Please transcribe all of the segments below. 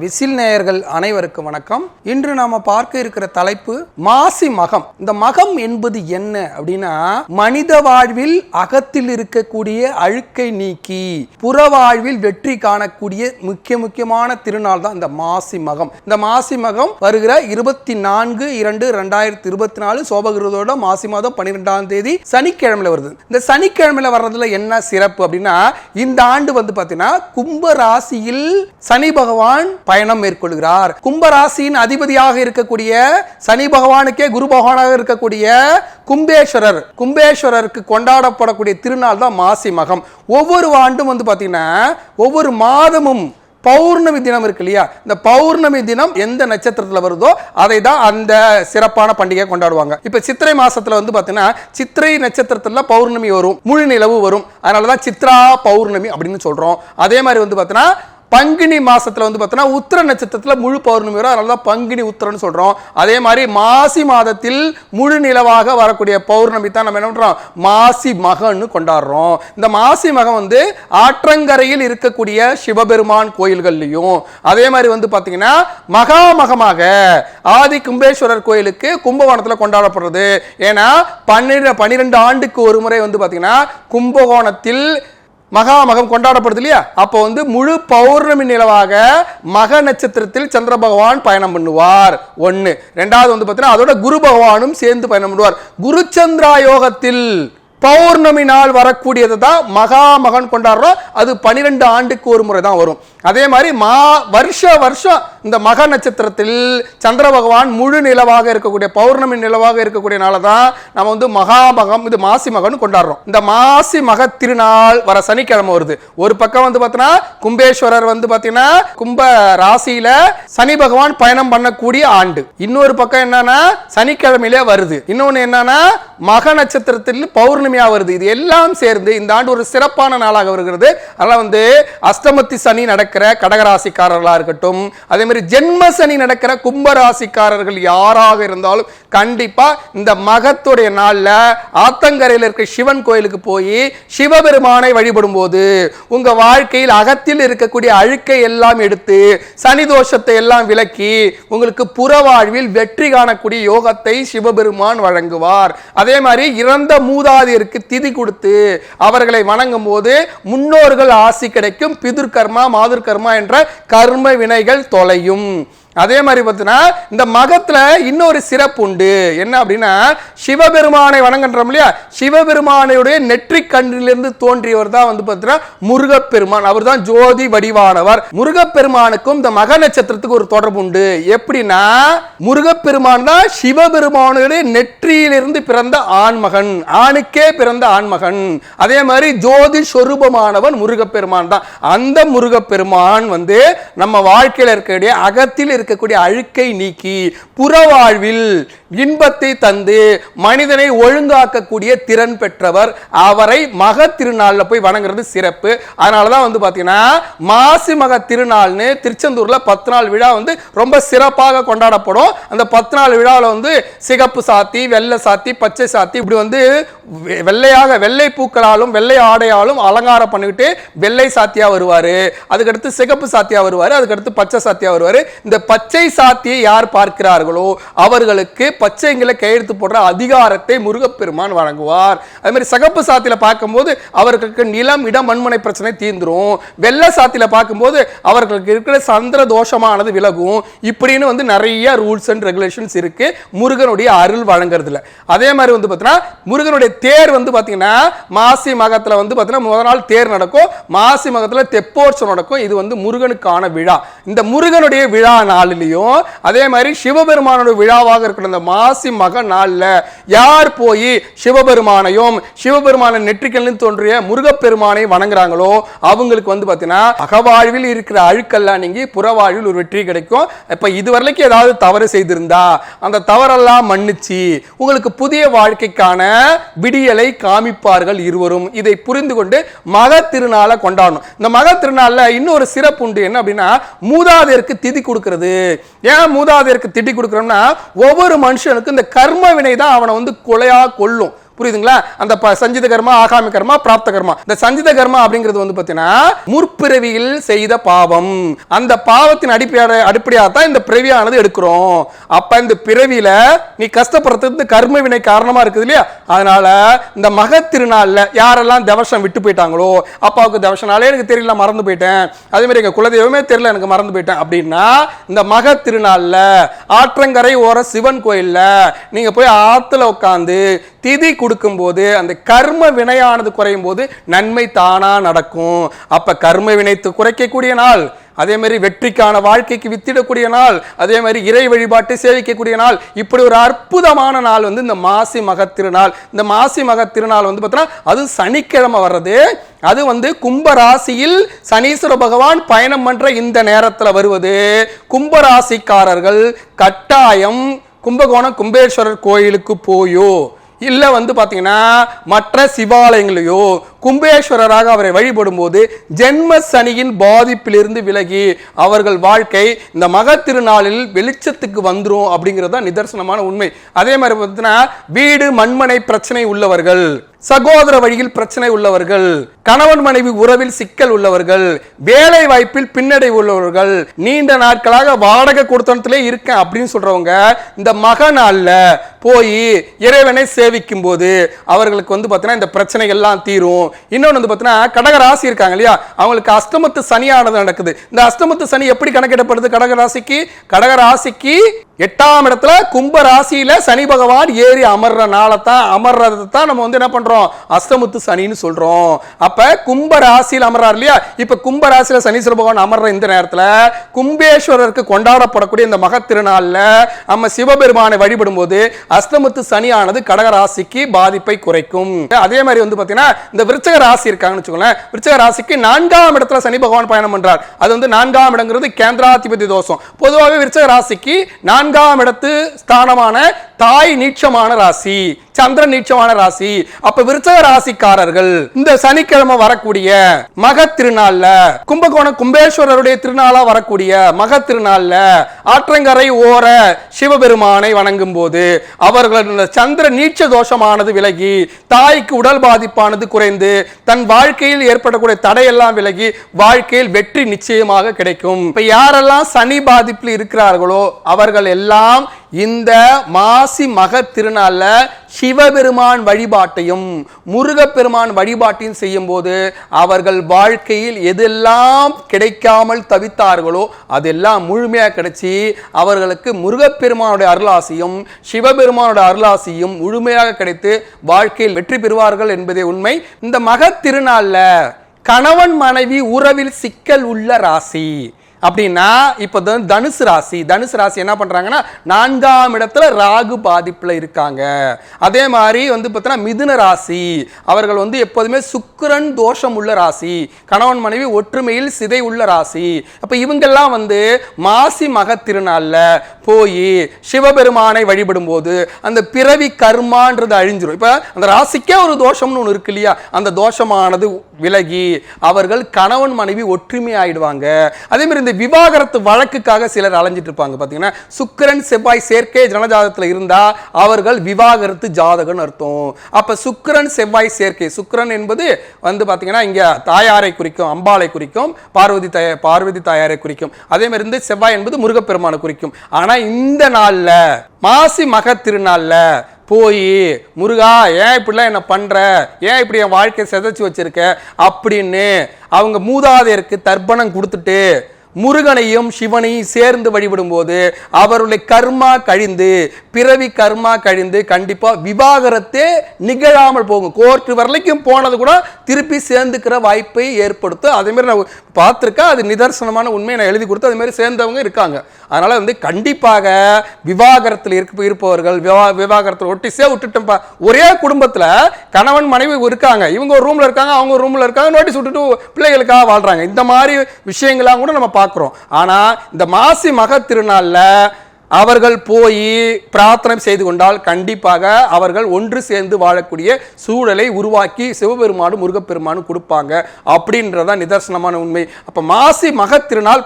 Whistle நேயர்கள் அனைவருக்கும் வணக்கம். இன்று நாம பார்க்க இருக்கிற தலைப்பு மாசி மகம். இந்த மகம் என்பது என்ன அப்படின்னா மனித வாழ்வில் அகத்தில் இருக்கக்கூடிய அழுக்கை நீக்கி புற வாழ்வில் வெற்றி காணக்கூடிய முக்கிய முக்கியமான திருநாள் தான் இந்த மாசி மகம். இந்த மாசி மகம் வருகிற இருபத்தி நான்கு இரண்டு ரெண்டாயிரத்தி இருபத்தி நாலு சோபகிருதோட மாசி மாதம் பன்னிரெண்டாம் தேதி சனிக்கிழமையில வருது. இந்த சனிக்கிழமையில வர்றதுல என்ன சிறப்பு அப்படின்னா இந்த ஆண்டு வந்து பார்த்தீங்கன்னா கும்ப ராசியில் சனி பகவான் பயணம் மேற்கொள்கிறார். கும்பராசியின் அதிபதியாக இருக்கக்கூடிய சனி பகவானுக்கே குரு பகவானாக இருக்கக்கூடிய கும்பேஸ்வரர் கும்பேஸ்வரருக்கு கொண்டாடப்படக்கூடிய திருநாள் தான் மாசி மகம். ஒவ்வொரு ஆண்டும் வந்து பார்த்தீங்கன்னா ஒவ்வொரு மாதமும் பௌர்ணமி தினம் இருக்கு இல்லையா? இந்த பௌர்ணமி தினம் எந்த நட்சத்திரத்தில் வருதோ அதை தான் அந்த சிறப்பான பண்டிகை கொண்டாடுவாங்க. இப்போ சித்திரை மாசத்துல வந்து பார்த்தீங்கன்னா சித்திரை நட்சத்திரத்தில் பௌர்ணமி வரும் முழு நிலவு வரும். அதனால தான் சித்ரா பௌர்ணமி அப்படின்னு சொல்கிறோம் அதே மாதிரி வந்து பார்த்தீங்கன்னா பங்குனி மாசத்துல வந்து பார்த்தோன்னா உத்திர நட்சத்திரத்துல முழு பௌர்ணமி வரும். அதனால தான் பங்குனி உத்திரன்னு சொல்றோம். அதே மாதிரி மாசி மாதத்தில் முழு நிலவாக வரக்கூடிய பௌர்ணமி தான் நம்ம என்ன பண்றோம்? மாசி மகன்னு கொண்டாடுறோம். இந்த மாசி மகம் வந்து ஆற்றங்கரையில் இருக்கக்கூடிய சிவபெருமான் கோயில்கள்லையும். அதே மாதிரி வந்து பார்த்தீங்கன்னா மகாமகமாக ஆதி கும்பேஸ்வரர் கோயிலுக்கு கும்பகோணத்தில் கொண்டாடப்படுறது. ஏன்னா பன்னிரெண்டு பன்னிரெண்டு ஆண்டுக்கு ஒரு முறை வந்து பார்த்தீங்கன்னா கும்பகோணத்தில் மகாமகம் கொண்டாடப்படுது இல்லையா? அப்போ வந்து முழு பௌர்ணமி நிலவாக மக நட்சத்திரத்தில் சந்திர பகவான் பயணம் பண்ணுவார். ஒன்று ரெண்டாவது வந்து பார்த்தீங்கன்னா அதோட குரு பகவானும் சேர்ந்து பயணம் பண்ணுவார். குருச்சந்திரா யோகத்தில் பௌர்ணமி நாள் வரக்கூடியது தான் மகாமகன் கொண்டாடுறோம். அது பனிரெண்டு ஆண்டுக்கு ஒரு முறை தான் வரும். அதே மாதிரி மா வருஷ வருஷம் இந்த மக நட்சத்திரத்தில் சந்திர பகவான் முழு நிலவாக இருக்கக்கூடிய பௌர்ணமி நிலவாக இருக்கக்கூடிய நாளை தான் நம்ம வந்து மகாமகம் இது மாசி மகன் கொண்டாடுறோம். இந்த மாசி மக திருநாள் வர சனிக்கிழமை வருது. ஒரு பக்கம் வந்து பார்த்தீங்கன்னா கும்பேஸ்வரர் வந்து பார்த்தீங்கன்னா கும்ப ராசியில சனி பகவான் பயணம் பண்ணக்கூடிய ஆண்டு. இன்னொரு பக்கம் என்னன்னா சனிக்கிழமையிலே வருது. இன்னொன்று என்னன்னா மக நட்சத்திரத்தில் பௌர்ணமியாக வருது. இது எல்லாம் சேர்ந்து இந்த ஆண்டு ஒரு சிறப்பான நாளாக வருகிறது. அதனால் வந்து அஷ்டமத்தி சனி நடக்கிற கடகராசிக்காரர்களாக இருக்கட்டும் அதே மாதிரி ஜென்ம சனி நடக்கிற கும்பராசிக்காரர்கள் யாராக இருந்தாலும் கண்டிப்பா இந்த மகத்துடைய நாளில் ஆத்தங்கரையில் இருக்கிற சிவன் கோயிலுக்கு போய் சிவபெருமானை வழிபடும் போது உங்க வாழ்க்கையில் அகத்தில் இருக்கக்கூடிய அழுக்கை எல்லாம் எடுத்து சனி தோஷத்தை எல்லாம் விலக்கி உங்களுக்கு புற வாழ்வில் வெற்றி காணக்கூடிய யோகத்தை சிவபெருமான் வழங்குவார். அதே மாதிரி இறந்த மூதாதையருக்கு திதி கொடுத்து அவர்களை வணங்கும் போது முன்னோர்கள் ஆசி கிடைக்கும் பிதுர்கர்மா மாதுர் கர்மா என்ற கர்ம வினைகள் தொலையும். அதே மாதிரி பார்த்தீங்கன்னா இந்த மகத்தில் இன்னொரு சிறப்பு உண்டு. என்ன அப்படின்னா சிவபெருமானை வணங்குன்றோம் இல்லையா? சிவபெருமானையுடைய நெற்றி கண்ணிலிருந்து தோன்றியவர் தான் வந்து பார்த்தீங்கன்னா முருகப்பெருமான். அவர் தான் ஜோதி வடிவானவர். முருகப்பெருமானுக்கும் இந்த மக நட்சத்திரத்துக்கு ஒரு தொடர்பு உண்டு. எப்படின்னா முருகப்பெருமான் தான் சிவபெருமானுடைய நெற்றியிலிருந்து பிறந்த ஆண்மகன். ஆணுக்கே பிறந்த ஆண்மகன். அதே மாதிரி ஜோதி சொரூபமானவன் முருகப்பெருமான் தான். அந்த முருகப்பெருமான் வந்து நம்ம வாழ்க்கையில் இருக்கக்கூடிய அகத்தில் இருக்கக்கூடிய அழுக்கை நீக்கி புற வாழ்வில் இன்பத்தை தந்து மனிதனை ஒழுங்காக்கக்கூடிய திறன் பெற்றவர். அவரை மக திருநாளில் போய் வணங்குறது சிறப்பு. அதனால தான் வந்து பார்த்தீங்கன்னா மாசி மக திருநாள்னு திருச்செந்தூரில் பத்து நாள் விழா வந்து ரொம்ப சிறப்பாக கொண்டாடப்படும். அந்த பத்து நாள் விழாவில் வந்து சிகப்பு சாத்தி வெள்ளை சாத்தி பச்சை சாத்தி இப்படி வந்து வெ- வெள்ளையாக வெள்ளை பூக்களாலும் வெள்ளை ஆடையாலும் அலங்காரம் பண்ணிக்கிட்டு வெள்ளை சாத்தியாக வருவார். அதுக்கடுத்து சிகப்பு சாத்தியாக வருவார். அதுக்கடுத்து பச்சை சாத்தியாக வருவார். இந்த பச்சை சாத்தியை யார் பார்க்கிறார்களோ அவர்களுக்கு பச்சைங்களை கையெழுத்து போடுற அதிகாரத்தை முருகப்பெருமான் வழங்குவார். அதே மாதிரி சிகப்பு சாத்தியில் பார்க்கும்போது அவர்களுக்கு நிலம் இடம் மண்மனை பிரச்சனை தீந்துரும் வெள்ளை சாத்தியில பார்க்கும்போது அவர்களுக்கு இருக்கிற சந்திர தோஷமானது விலகும். இப்படின்னு வந்து நிறைய ரூல்ஸ் அண்ட் ரெகுலேஷன்ஸ் இருக்கு. முருகனுடைய அருள் வழங்குறதுல. அதே மாதிரி வந்து பார்த்தீங்கன்னா முருகனுடைய தேர் வந்து பார்த்தீங்கன்னா மாசி மகத்துல வந்து பார்த்தீங்கன்னா முதல் நாள் தேர் நடக்கும். மாசி மகத்துல தெப்போற்சம் நடக்கும். இது வந்து முருகனுக்கான விழா. இந்த முருகனுடைய விழா நாளிலையும் அதே மாதிரி சிவபெருமானோட விழாவாக இருக்கிற இந்த மாசி மக நாள்ல யார் போய் சிவபெருமானையும் சிவபெருமான நெற்றிக்கல்லில் தோன்றிய முருகப்பெருமானை வணங்குறாங்களோ அவங்களுக்கு வந்து பார்த்தீங்கன்னா அகவாழ்வில் இருக்கிற அழுக்கெல்லாம் நீங்கி புறவாழ்வில் ஒரு வெற்றி கிடைக்கும். இப்போ இதுவரைக்கும் ஏதாவது தவறு செய்திருந்தா அந்த தவறெல்லாம் மன்னிச்சு உங்களுக்கு புதிய வாழ்க்கைக்கான விடியலை காமிப்பார்கள் இருவரும். இதை புரிந்து கொண்டு மக திருநாளை கொண்டாடணும். இந்த மக திருநாள்ல இன்னொரு சிறப்பு உண்டு. என்ன அப்படின்னா மூதாதையருக்கு திதி கொடுக்கிறது. ஏன் மூதாதையருக்கு திதி கொடுக்குறோம்னா ஒவ்வொரு மனுஷனுக்கு இந்த கர்ம வினை தான் அவனை வந்து கொலையாக கொள்ளும் புரியுதுங்களா? அந்த ப- சஞ்சித கர்மா ஆகாமி கர்மா பிராப்த கர்மா. இந்த சஞ்சித கர்மா அப்படிங்கிறது வந்து பார்த்தீங்கன்னா முற்பிறவியில் செய்த பாவம். அந்த பாவத்தின் அடிப்படையாக அடிப்படையாக தான் இந்த பிறவியானது எடுக்கிறோம். அப்ப இந்த பிறவியில நீ கஷ்டப்படுறதுக்கு கர்ம வினை காரணமா இருக்குது இல்லையா? அதனால இந்த மகத் திருநாள்ல யாரெல்லாம் தவசம் விட்டு போயிட்டாங்களோ அப்பாவுக்கு தவசனாலே எனக்கு தெரியல மறந்து போயிட்டேன். அதே மாதிரி எங்க குலதெய்வமே தெரியல எனக்கு மறந்து போயிட்டேன். அப்படின்னா இந்த மகத் திருநாள்ல ஆற்றங்கரை ஓர சிவன் கோயில்ல நீங்க போய் ஆத்துல உட்காந்து திதி கொடுக்கும்போது அந்த கர்ம வினையானது குறையும் போது நன்மை தானா நடக்கும். அப்ப கர்ம வினைத்து குறைக்கக்கூடிய நாள் அதே மாதிரி வெற்றிக்கான வாழ்க்கைக்கு வித்திடக்கூடிய நாள் அதே மாதிரி இறை வழிபாட்டை சேவிக்கக்கூடிய நாள் இப்படி ஒரு அற்புதமான நாள் வந்து இந்த மாசி மகத் திருநாள். இந்த மாசி மகத் திருநாள் வந்து பார்த்தோன்னா அது சனிக்கிழமை வர்றது அது வந்து கும்பராசியில் சனீஸ்வர பகவான் பயணம் பண்ணுற இந்த நேரத்தில் வருவது. கும்பராசிக்காரர்கள் கட்டாயம் கும்பகோணம் கும்பேஸ்வரர் கோயிலுக்கு போயோ இல்லை வந்து பார்த்தீங்கன்னா மற்ற சிவாலயங்களையோ கும்பேஸ்வரராக அவரை வழிபடும்போது ஜென்ம சனியின் பாதிப்பிலிருந்து விலகி அவர்கள் வாழ்க்கை இந்த மகத் திருநாளில் வெளிச்சத்துக்கு வந்துடும் அப்படிங்கிறது தான் நிதர்சனமான உண்மை. அதே மாதிரி பார்த்தீங்கன்னா வீடு மண்மனை பிரச்சனை உள்ளவர்கள் சகோதர வழியில் பிரச்சனை உள்ளவர்கள் கணவன் மனைவி உறவில் சிக்கல் உள்ளவர்கள் வேலை வாய்ப்பில் பின்னடை உள்ளவர்கள் நீண்ட நாட்களாக வாடகை கொடுத்தனத்திலே இருக்கேன் அப்படின்னு சொல்றவங்க இந்த மக நாளில் போய் இறைவனை சேவிக்கும் போது அவர்களுக்கு வந்து பார்த்தீங்கன்னா இந்த பிரச்சனைகள் எல்லாம் தீரும் இன்னொன்று வந்து பார்த்தீங்கன்னா கடக ராசி இருக்காங்க இல்லையா? அவங்களுக்கு அஷ்டமத்து சனியானது நடக்குது. இந்த அஷ்டமத்து சனி எப்படி கணக்கிடப்படுது? கடக ராசிக்கு? கடக ராசிக்கு எட்டாம் இடத்துல கும்ப ராசியில சனி பகவான் ஏறி அமர்ற நாளை தான் அமர்றதை தான் நம்ம வந்து என்ன பண்றோம்? அஸ்தமுத்து சனின்னு சொல்றோம். அப்ப கும்ப ராசியில் அமர்றார் இல்லையா? இப்ப கும்ப ராசியில சனீஸ்வர பகவான் அமர்ற இந்த நேரத்துல கும்பேஸ்வரருக்கு கொண்டாடப்படக்கூடிய இந்த மகத் திருநாள்ல நம்ம சிவபெருமானை வழிபடும் போது அஸ்தமுத்து சனியானது கடக ராசிக்கு பாதிப்பை குறைக்கும். அதே மாதிரி வந்து பாத்தீங்கன்னா இந்த விருச்சக ராசி இருக்காங்கன்னு வச்சுக்கோங்களேன். விருச்சக ராசிக்கு நான்காம் இடத்துல சனி பகவான் பயணம் பண்றார். அது வந்து நான்காம் இடங்கிறது கேந்திராதிபதி தோஷம். பொதுவாகவே விருச்சக ராசிக்கு நான்காம் இடத்து ஸ்தானமான தாய் நீட்சமான ராசி. சந்திரன் நீச்சமான ராசி. அப்ப விருச்சக ராசிக்காரர்கள் இந்த சனிக்கிழமை வரக்கூடிய மக திருநாள்ல கும்பகோணம் கும்பேஸ்வரருடைய திருநாளா வரக்கூடிய மக திருநாள்ல ஆற்றங்கரை ஓர சிவபெருமானை வணங்கும் போது அவர்கள் சந்திர நீச்ச தோஷமானது விலகி தாய்க்கு உடல் பாதிப்பானது குறைந்து தன் வாழ்க்கையில் ஏற்படக்கூடிய தடையெல்லாம் விலகி வாழ்க்கையில் வெற்றி நிச்சயமாக கிடைக்கும். இப்ப யாரெல்லாம் சனி பாதிப்பில் இருக்கிறார்களோ அவர்கள் எல்லாம் இந்த மாசி மக திருநாளில் சிவபெருமான் வழிபாட்டையும் முருகப்பெருமான் வழிபாட்டையும் செய்யும்போது அவர்கள் வாழ்க்கையில் எதெல்லாம் கிடைக்காமல் தவித்தார்களோ அதெல்லாம் முழுமையாக கிடைச்சி அவர்களுக்கு முருகப்பெருமானுடைய அருளாசியும் சிவபெருமானுடைய அருளாசியும் முழுமையாக கிடைத்து வாழ்க்கையில் வெற்றி பெறுவார்கள் என்பதே உண்மை. இந்த மக திருநாளில் கணவன் மனைவி உறவில் சிக்கல் உள்ள ராசி. அப்படின்னா இப்போ தனுசு ராசி. தனுசு ராசி என்ன பண்ணுறாங்கன்னா நான்காம் இடத்துல ராகு பாதிப்பில் இருக்காங்க. அதே மாதிரி வந்து பார்த்தோன்னா மிதுன ராசி. அவர்கள் வந்து எப்போதுமே சுக்கிரன் தோஷம் உள்ள ராசி. கணவன் மனைவி ஒற்றுமையில் சிதை உள்ள ராசி. அப்போ இவங்கெல்லாம் வந்து மாசி மக திருநாளில் போய் சிவபெருமானை வழிபடும் போது அந்த பிறவி கர்மான்றது அழிஞ்சிடும் இப்போ அந்த ராசிக்கே ஒரு தோஷம்னு ஒன்று இருக்கு இல்லையா? அந்த தோஷமானது விலகி அவர்கள் கணவன் மனைவி ஒற்றுமை ஆயிடுவாங்க. அதே மாதிரி இந்த விவாகரத்து வழக்குக்காக சிலர் அலைஞ்சிட்டு இருப்பாங்க. பார்த்தீங்கன்னா சுக்கரன் செவ்வாய் சேர்க்கை ஜனஜாதகத்தில் இருந்தால் அவர்கள் விவாகரத்து ஜாதகம்னு அர்த்தம். அப்போ சுக்கரன் செவ்வாய் சேர்க்கை. சுக்கரன் என்பது வந்து பார்த்தீங்கன்னா இங்கே தாயாரை குறிக்கும் அம்பாளை குறிக்கும் பார்வதி தாய பார்வதி தாயாரை குறிக்கும். அதே மாதிரி இருந்து செவ்வாய் என்பது முருகப்பெருமானை குறிக்கும். ஆனால் இந்த நாளில் மாசி மக திருநாள்ல போய் முருகா ஏன் இப்படிலாம் என்ன பண்ற? ஏன் இப்படி என் வாழ்க்கையை சிதைச்சு வச்சிருக்க? அப்படின்னு அவங்க மூதாதையருக்கு தர்ப்பணம் கொடுத்துட்டு முருகனையும் சிவனையும் சேர்ந்து வழிபடும் போது அவருடைய கர்மா கழிந்து பிறவி கர்மா கழிந்து கண்டிப்பா விவாகரத்தே நிகழாமல் போகும். கோர்ட் வரலைக்கும் போனது கூட திருப்பி சேர்ந்துக்கிற வாய்ப்பை ஏற்படுத்தும் அதே மாதிரி நான் பார்த்துருக்கேன் அது நிதர்சனமான உண்மையை நான் எழுதி கொடுத்து அதே மாதிரி சேர்ந்தவங்க இருக்காங்க. அதனால வந்து கண்டிப்பாக விவாகரத்தில் இருக்க இருப்பவர்கள் விவா விவாகரத்தில் ஒட்டிசே விட்டுட்டோம்ப்பா ஒரே குடும்பத்தில் கணவன் மனைவி இருக்காங்க. இவங்க ஒரு ரூம்ல இருக்காங்க அவங்க ஒரு ரூம்ல இருக்காங்க நோட்டீஸ் விட்டுட்டு பிள்ளைகளுக்காக வாழ்றாங்க. இந்த மாதிரி விஷயங்கள்லாம் கூட நம்ம பார்க்குறோம். ஆனால் இந்த மாசி மக திருநாளில் அவர்கள் போய் பிரார்த்தனை செய்து கொண்டால் கண்டிப்பாக அவர்கள் ஒன்று சேர்ந்து வாழக்கூடிய சூழலை உருவாக்கி சிவபெருமானும் முருகப்பெருமானும் கொடுப்பாங்க. அப்படின்றதான் நிதர்சனமான உண்மை. அப்போ மாசி மகத் திருநாள்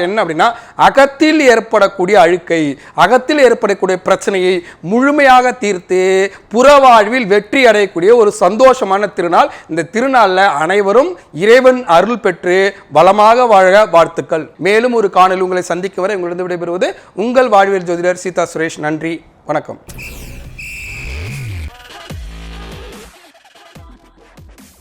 என்ன அப்படின்னா அகத்தில் ஏற்படக்கூடிய அழுக்கை அகத்தில் ஏற்படக்கூடிய பிரச்சனையை முழுமையாக தீர்த்து புறவாழ்வில் வெற்றி அடையக்கூடிய ஒரு சந்தோஷமான திருநாள். இந்த திருநாளில் அனைவரும் இறைவன் அருள் பெற்று வளமாக வாழ வாழ்த்துக்கள். மேலும் ஒரு காணொலி உங்களை சந்திக்க வரை உங்களிடம் விடைபெறுவது உங்கள் வாழ்வியல் ஜோதிடர் சீதா சுரேஷ் நன்றி வணக்கம்.